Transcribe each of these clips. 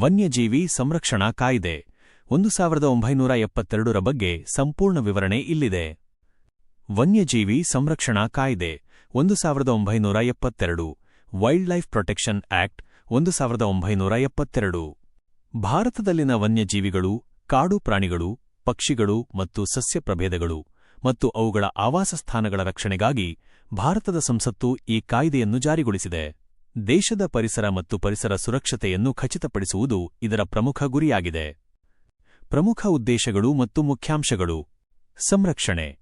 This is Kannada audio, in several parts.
ವನ್ಯಜೀವಿ ಸಂರಕ್ಷಣಾ ಕಾಯ್ದೆ. ಒಂದು ಸಾವಿರದ ಒಂಬೈನೂರ ಎಪ್ಪತ್ತೆರಡರ ಬಗ್ಗೆ ಸಂಪೂರ್ಣ ವಿವರಣೆ ಇಲ್ಲಿದೆ. ವನ್ಯಜೀವಿ ಸಂರಕ್ಷಣಾ ಕಾಯ್ದೆ. ಒಂದು ಸಾವಿರದ ಒಂಬೈನೂರ ಎಪ್ಪತ್ತೆರಡು. Wildlife protection act. ಒಂದು ಸಾವಿರದ ಒಂಬೈನೂರ ಎಪ್ಪತ್ತೆರಡು. ಭಾರತದಲ್ಲಿನ ವನ್ಯಜೀವಿಗಳು, ಕಾಡು ಪ್ರಾಣಿಗಳು, ಪಕ್ಷಿಗಳು ಮತ್ತು ಸಸ್ಯ ಪ್ರಭೇದಗಳು ಮತ್ತು ಅವುಗಳ ಆವಾಸಸ್ಥಾನಗಳ ರಕ್ಷಣೆಗಾಗಿ ಭಾರತದ ಸಂಸತ್ತು ಈ ಕಾಯ್ದೆಯನ್ನು ಜಾರಿಗೊಳಿಸಿದೆ. ದೇಶದ ಪರಿಸರ ಮತ್ತು ಪರಿಸರ ಸುರಕ್ಷತೆಯನ್ನು ಖಚಿತಪಡಿಸುವುದು ಇದರ ಪ್ರಮುಖ ಗುರಿಯಾಗಿದೆ. ಪ್ರಮುಖ ಉದ್ದೇಶಗಳು ಮತ್ತು ಮುಖ್ಯಾಂಶಗಳು. ಸಂರಕ್ಷಣೆ.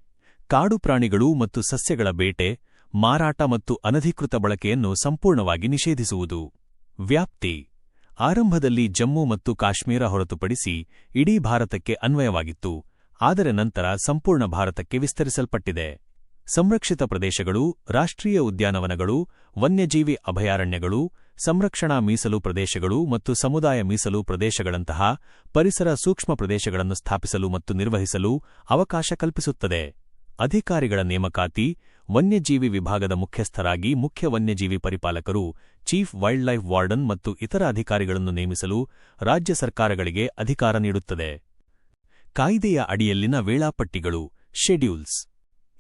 ಕಾಡು ಪ್ರಾಣಿಗಳು ಮತ್ತು ಸಸ್ಯಗಳ ಬೇಟೆ, ಮಾರಾಟ ಮತ್ತು ಅನಧಿಕೃತ ಬಳಕೆಯನ್ನು ಸಂಪೂರ್ಣವಾಗಿ ನಿಷೇಧಿಸುವುದು. ವ್ಯಾಪ್ತಿ. ಆರಂಭದಲ್ಲಿ ಜಮ್ಮು ಮತ್ತು ಕಾಶ್ಮೀರ ಹೊರತುಪಡಿಸಿ ಇಡೀ ಭಾರತಕ್ಕೆ ಅನ್ವಯವಾಗಿತ್ತು, ಆದರೆ ನಂತರ ಸಂಪೂರ್ಣ ಭಾರತಕ್ಕೆ ವಿಸ್ತರಿಸಲ್ಪಟ್ಟಿದೆ. ಸಂರಕ್ಷಿತ ಪ್ರದೇಶಗಳು, ರಾಷ್ಟ್ರೀಯ ಉದ್ಯಾನವನಗಳು, ವನ್ಯಜೀವಿ ಅಭಯಾರಣ್ಯಗಳು, ಸಂರಕ್ಷಣಾ ಮೀಸಲು ಪ್ರದೇಶಗಳು ಮತ್ತು ಸಮುದಾಯ ಮೀಸಲು ಪ್ರದೇಶಗಳಂತಹ ಪರಿಸರ ಸೂಕ್ಷ್ಮ ಪ್ರದೇಶಗಳನ್ನು ಸ್ಥಾಪಿಸಲು ಮತ್ತು ನಿರ್ವಹಿಸಲು ಅವಕಾಶ ಕಲ್ಪಿಸುತ್ತದೆ. ಅಧಿಕಾರಿಗಳ ನೇಮಕಾತಿ, ವನ್ಯಜೀವಿ ವಿಭಾಗದ ಮುಖ್ಯಸ್ಥರಾಗಿ ಮುಖ್ಯ ವನ್ಯಜೀವಿ ಪರಿಪಾಲಕರು, ಚೀಫ್ ವೈಲ್ಡ್ ಲೈಫ್ ವಾರ್ಡನ್ ಮತ್ತು ಇತರ ಅಧಿಕಾರಿಗಳನ್ನು ನೇಮಿಸಲು ರಾಜ್ಯ ಸರ್ಕಾರಗಳಿಗೆ ಅಧಿಕಾರ ನೀಡುತ್ತದೆ. ಕಾಯ್ದೆಯ ಅಡಿಯಲ್ಲಿನ ವೇಳಾಪಟ್ಟಿಗಳು, ಶೆಡ್ಯೂಲ್ಸ್.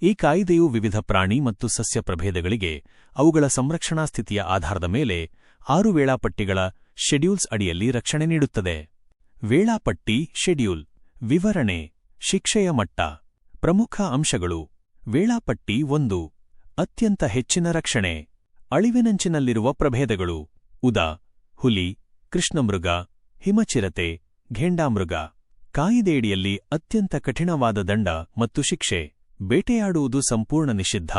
ಈ ಕಾಯಿದೆಯು ವಿವಿಧ ಪ್ರಾಣಿ ಮತ್ತು ಸಸ್ಯ ಪ್ರಭೇದಗಳಿಗೆ ಅವುಗಳ ಸಂರಕ್ಷಣಾ ಸ್ಥಿತಿಯ ಆಧಾರದ ಮೇಲೆ ಆರು ವೇಳಾಪಟ್ಟಿಗಳ ಶೆಡ್ಯೂಲ್ಸ್ ಅಡಿಯಲ್ಲಿ ರಕ್ಷಣೆ ನೀಡುತ್ತದೆ. ವೇಳಾಪಟ್ಟಿ, ಶೆಡ್ಯೂಲ್, ವಿವರಣೆ, ಶಿಕ್ಷೆಯ ಮಟ್ಟ, ಪ್ರಮುಖ ಅಂಶಗಳು. ವೇಳಾಪಟ್ಟಿ ಒಂದು, ಅತ್ಯಂತ ಹೆಚ್ಚಿನ ರಕ್ಷಣೆ. ಅಳಿವಿನಂಚಿನಲ್ಲಿರುವ ಪ್ರಭೇದಗಳು. ಉದಾ, ಹುಲಿ, ಕೃಷ್ಣಮೃಗ, ಹಿಮಚಿರತೆ, ಘೇಂಡಾಮೃಗ. ಕಾಯಿದೆಯಡಿಯಲ್ಲಿ ಅತ್ಯಂತ ಕಠಿಣವಾದ ದಂಡ ಮತ್ತು ಶಿಕ್ಷೆ. ಬೇಟೆಯಾಡುವುದು ಸಂಪೂರ್ಣ ನಿಷಿದ್ಧ,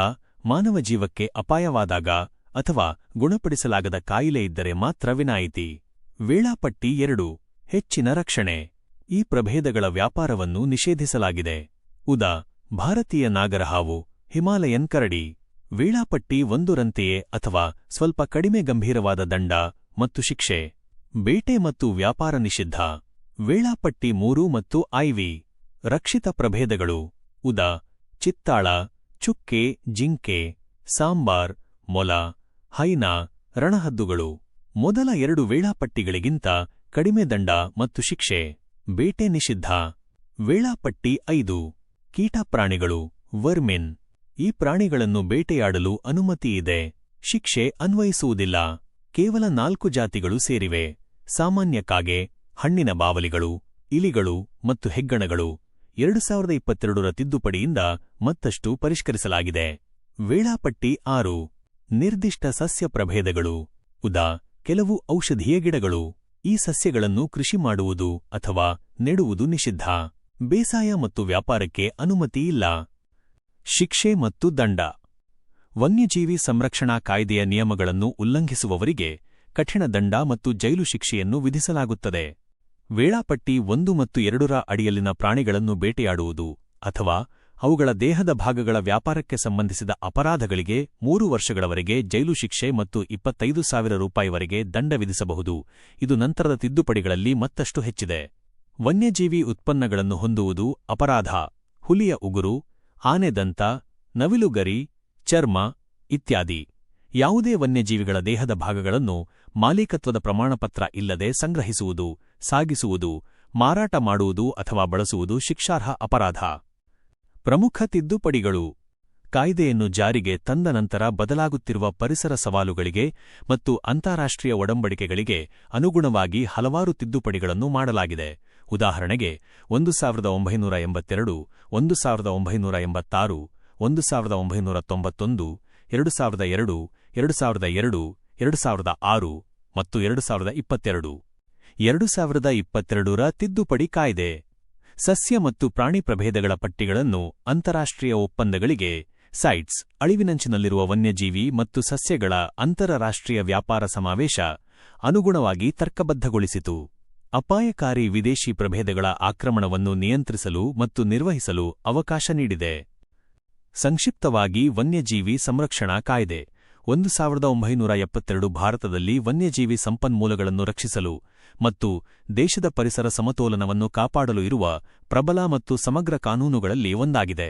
ಮಾನವ ಜೀವಕ್ಕೆ ಅಪಾಯವಾದಾಗ ಅಥವಾ ಗುಣಪಡಿಸಲಾಗದ ಕಾಯಿಲೆ ಇದ್ದರೆ ಮಾತ್ರ ವಿನಾಯಿತಿ. ವೇಳಾಪಟ್ಟಿ ಎರಡು, ಹೆಚ್ಚಿನ ರಕ್ಷಣೆ. ಈ ಪ್ರಭೇದಗಳ ವ್ಯಾಪಾರವನ್ನು ನಿಷೇಧಿಸಲಾಗಿದೆ. ಉದಾ, ಭಾರತೀಯ ನಾಗರಹಾವು, ಹಿಮಾಲಯನ್ ಕರಡಿ. ವೇಳಾಪಟ್ಟಿ ಒಂದರಂತೆಯೇ ಅಥವಾ ಸ್ವಲ್ಪ ಕಡಿಮೆ ಗಂಭೀರವಾದ ದಂಡ ಮತ್ತು ಶಿಕ್ಷೆ. ಬೇಟೆ ಮತ್ತು ವ್ಯಾಪಾರ ನಿಷಿದ್ಧ. ವೇಳಾಪಟ್ಟಿ ಮೂರು ಮತ್ತು ಐವಿ ರಕ್ಷಿತ ಪ್ರಭೇದಗಳು. ಉದಾ ಚಿತ್ತಾಳ, ಚುಕ್ಕೆ, ಜಿಂಕೆ, ಸಾಂಬಾರ್, ಮೊಲ, ಹೈನಾ, ರಣಹದ್ದುಗಳು. ಮೊದಲ ಎರಡು ವೇಳಾಪಟ್ಟಿಗಳಿಗಿಂತ ಕಡಿಮೆ ದಂಡ ಮತ್ತು ಶಿಕ್ಷೆ. ಬೇಟೆ ನಿಷಿದ್ಧ. ವೇಳಾಪಟ್ಟಿ ಐದು. ಕೀಟಪ್ರಾಣಿಗಳು, ವರ್ಮಿನ್. ಈ ಪ್ರಾಣಿಗಳನ್ನು ಬೇಟೆಯಾಡಲು ಅನುಮತಿಯಿದೆ ಶಿಕ್ಷೆ ಅನ್ವಯಿಸುವುದಿಲ್ಲ. ಕೇವಲ ನಾಲ್ಕು ಜಾತಿಗಳು ಸೇರಿವೆ. ಸಾಮಾನ್ಯಕ್ಕಾಗೆ ಹಣ್ಣಿನ ಬಾವಲಿಗಳು, ಇಲಿಗಳು ಮತ್ತು ಹೆಗ್ಗಣಗಳು. ಎರಡು ಸಾವಿರದ ಇಪ್ಪತ್ತೆರಡರ ತಿದ್ದುಪಡಿಯಿಂದ ಮತ್ತಷ್ಟು ಪರಿಷ್ಕರಿಸಲಾಗಿದೆ. ವೇಳಾಪಟ್ಟಿ ಆರು. ನಿರ್ದಿಷ್ಟ ಸಸ್ಯ ಪ್ರಭೇದಗಳು. ಉದಾ. ಕೆಲವು ಔಷಧೀಯ ಗಿಡಗಳು. ಈ ಸಸ್ಯಗಳನ್ನು ಕೃಷಿ ಮಾಡುವುದು ಅಥವಾ ನೆಡುವುದು ನಿಷಿದ್ಧ. ಬೇಸಾಯ ಮತ್ತು ವ್ಯಾಪಾರಕ್ಕೆ ಅನುಮತಿ ಇಲ್ಲ. ಶಿಕ್ಷೆ ಮತ್ತು ದಂಡ. ವನ್ಯಜೀವಿ ಸಂರಕ್ಷಣಾ ಕಾಯ್ದೆಯ ನಿಯಮಗಳನ್ನು ಉಲ್ಲಂಘಿಸುವವರಿಗೆ ಕಠಿಣ ದಂಡ ಮತ್ತು ಜೈಲು ಶಿಕ್ಷೆಯನ್ನು ವಿಧಿಸಲಾಗುತ್ತದೆ. ವೇಳಾಪಟ್ಟಿ ಒಂದು ಮತ್ತು ಎರಡರ ಅಡಿಯಲ್ಲಿನ ಪ್ರಾಣಿಗಳನ್ನು ಬೇಟೆಯಾಡುವುದು ಅಥವಾ ಅವುಗಳ ದೇಹದ ಭಾಗಗಳ ವ್ಯಾಪಾರಕ್ಕೆ ಸಂಬಂಧಿಸಿದ ಅಪರಾಧಗಳಿಗೆ ಮೂರು ವರ್ಷಗಳವರೆಗೆ ಜೈಲು ಶಿಕ್ಷೆ ಮತ್ತು ಇಪ್ಪತ್ತೈದು ಸಾವಿರ ರೂಪಾಯಿವರೆಗೆ ದಂಡ ವಿಧಿಸಬಹುದು. ಇದು ನಂತರದ ತಿದ್ದುಪಡಿಗಳಲ್ಲಿ ಮತ್ತಷ್ಟು ಹೆಚ್ಚಿದೆ. ವನ್ಯಜೀವಿ ಉತ್ಪನ್ನಗಳನ್ನು ಹೊಂದುವುದು ಅಪರಾಧ. ಹುಲಿಯ ಉಗುರು ಆನೆದಂತ ನವಿಲುಗರಿ ಚರ್ಮ ಇತ್ಯಾದಿ. ಯಾವುದೇ ವನ್ಯಜೀವಿಗಳ ದೇಹದ ಭಾಗಗಳನ್ನು ಮಾಲೀಕತ್ವದ ಪ್ರಮಾಣಪತ್ರ ಇಲ್ಲದೆ ಸಂಗ್ರಹಿಸುವುದು. ಸಾಗಿಸುವುದು, ಮಾರಾಟ ಮಾಡುವುದು ಅಥವಾ ಬಳಸುವುದು ಶಿಕ್ಷಾರ್ಹ ಅಪರಾಧ. ಪ್ರಮುಖ ತಿದ್ದುಪಡಿಗಳು. ಕಾಯ್ದೆಯನ್ನು ಜಾರಿಗೆ ತಂದ ನಂತರ ಬದಲಾಗುತ್ತಿರುವ ಪರಿಸರ ಸವಾಲುಗಳಿಗೆ ಮತ್ತು ಅಂತಾರಾಷ್ಟ್ರೀಯ ಒಡಂಬಡಿಕೆಗಳಿಗೆ ಅನುಗುಣವಾಗಿ ಹಲವಾರು ತಿದ್ದುಪಡಿಗಳನ್ನು ಮಾಡಲಾಗಿದೆ. ಉದಾಹರಣೆಗೆ, ಒಂದು ಸಾವಿರದ ಒಂಬೈನೂರ ಎಂಬತ್ತೆರಡು, ಒಂದು ಸಾವಿರದ ಒಂಬೈನೂರ ಎಂಬತ್ತಾರು, ಒಂದು ಸಾವಿರದ ಒಂಬೈನೂರ ತೊಂಬತ್ತೊಂದು, ಎರಡು ಸಾವಿರದ ಎರಡು ಎರಡು ಸಾವಿರದ ಎರಡು ಎರಡು ಸಾವಿರದ ಆರು ಮತ್ತು ಎರಡು ಸಾವಿರದ ಇಪ್ಪತ್ತೆರಡು. ಎರಡು ಸಾವಿರದ ಇಪ್ಪತ್ತೆರಡರ ತಿದ್ದುಪಡಿ ಕಾಯ್ದೆ. ಸಸ್ಯ ಮತ್ತು ಪ್ರಾಣಿ ಪ್ರಭೇದಗಳ ಪಟ್ಟಿಗಳನ್ನು ಅಂತಾರಾಷ್ಟ್ರೀಯ ಒಪ್ಪಂದಗಳಿಗೆ, ಸೈಟ್ಸ್, ಅಳಿವಿನಂಚಿನಲ್ಲಿರುವ ವನ್ಯಜೀವಿ ಮತ್ತು ಸಸ್ಯಗಳ ಅಂತರರಾಷ್ಟ್ರೀಯ ವ್ಯಾಪಾರ ಸಮಾವೇಶ ಅನುಗುಣವಾಗಿ ತರ್ಕಬದ್ಧಗೊಳಿಸಿತು. ಅಪಾಯಕಾರಿ ವಿದೇಶಿ ಪ್ರಭೇದಗಳ ಆಕ್ರಮಣವನ್ನು ನಿಯಂತ್ರಿಸಲು ಮತ್ತು ನಿರ್ವಹಿಸಲು ಅವಕಾಶ ನೀಡಿದೆ. ಸಂಕ್ಷಿಪ್ತವಾಗಿ ವನ್ಯಜೀವಿ ಸಂರಕ್ಷಣಾ ಕಾಯ್ದೆ. ಒಂದು ಸಾವಿರದ ಒಂಬೈನೂರ ಎಪ್ಪತ್ತೆರಡು ಭಾರತದಲ್ಲಿ ವನ್ಯಜೀವಿ ಸಂಪನ್ಮೂಲಗಳನ್ನು ರಕ್ಷಿಸಲು ಮತ್ತು ದೇಶದ ಪರಿಸರ ಸಮತೋಲನವನ್ನು ಕಾಪಾಡಲು ಇರುವ ಪ್ರಬಲ ಮತ್ತು ಸಮಗ್ರ ಕಾನೂನುಗಳಲ್ಲಿ ಒಂದಾಗಿದೆ.